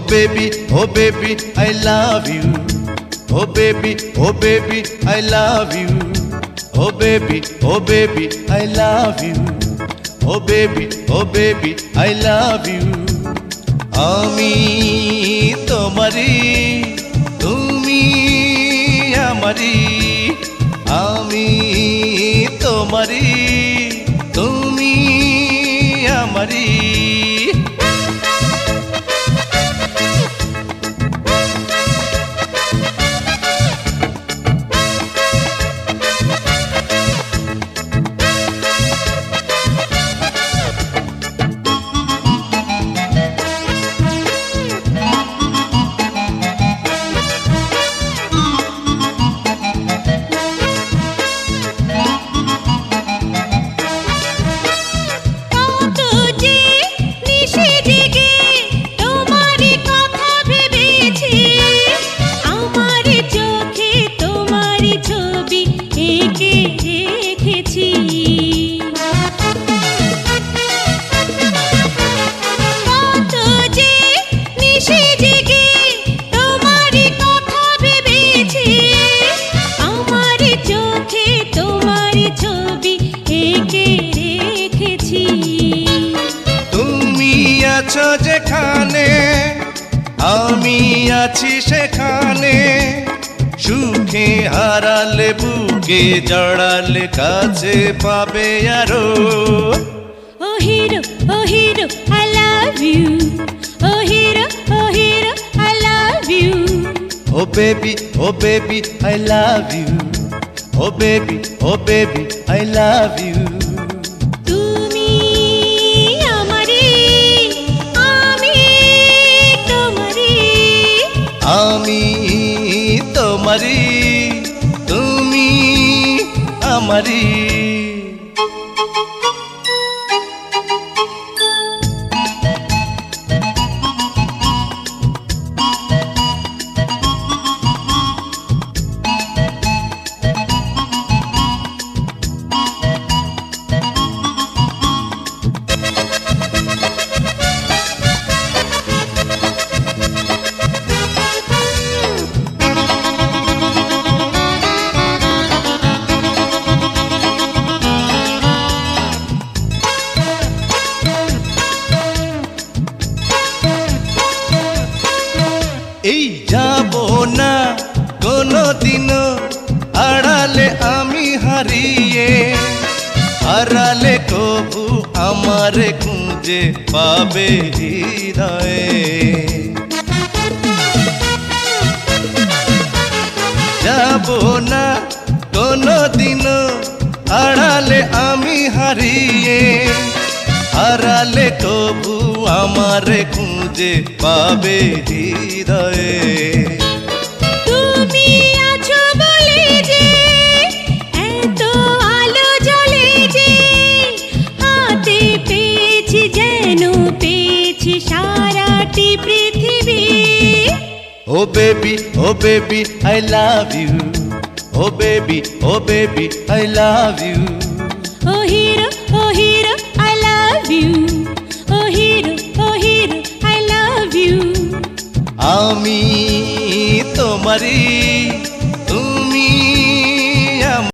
baby, oh baby, I love you. Oh baby, oh baby, I love you. Oh baby, oh baby, I love you. Oh baby, oh baby, I love you. আমি তোমারি তুমি আমারি আমি তোমারি তুমি আমারি আছো যেখানে আমি আছি সেখানে। সুখে হারালে বুকে জড়ালে কাছে পাবে আরও। ও হিরো ও হিরো আই লাভ ইউ ও হিরো ও হিরো আই লাভ ইউ ও বেবি ও বেবি আই লাভ ইউ ও বেবি ও বেবি আই লাভ ইউ তুমি আমারি কোনো দিনও আড়ালে আমি হারিয়ে, হারালে কবু আমারে খুঁজে পাবে হৃদয়ে। যাব না কোনো দিনও আড়ালে আমি হারিয়ে, হারালে তবু আমারে খুঁজে পাবে হৃদয়ে। ও baby, oh baby, I love you. Oh baby, oh baby, I love you. Oh hero, oh hero, I love you. Oh hero, oh hero, I love you. আমি তোমারি